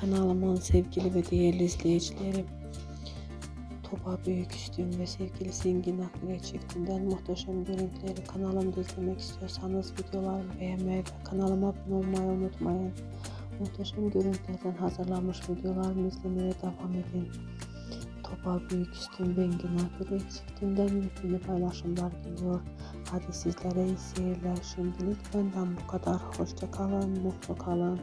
Kanalımın sevgili ve değerli izleyicilerim. Topa Büyük Üstün ve sevgili Zengin Akgüre çiftinden muhteşem görüntüleri kanalımda izlemek istiyorsanız videolarımı beğenmeyi ve kanalıma abone olmayı unutmayın. Muhteşem görüntülerden hazırlanmış videolarımı izlemeye devam edin. Topa Büyük Üstün ve Engin Akgüre çiftinden yepyeni paylaşımlar geliyor. Hadi sizlere iyi seyirler. Şimdilik benden bu kadar. Hoşça kalın, mutlu kalın.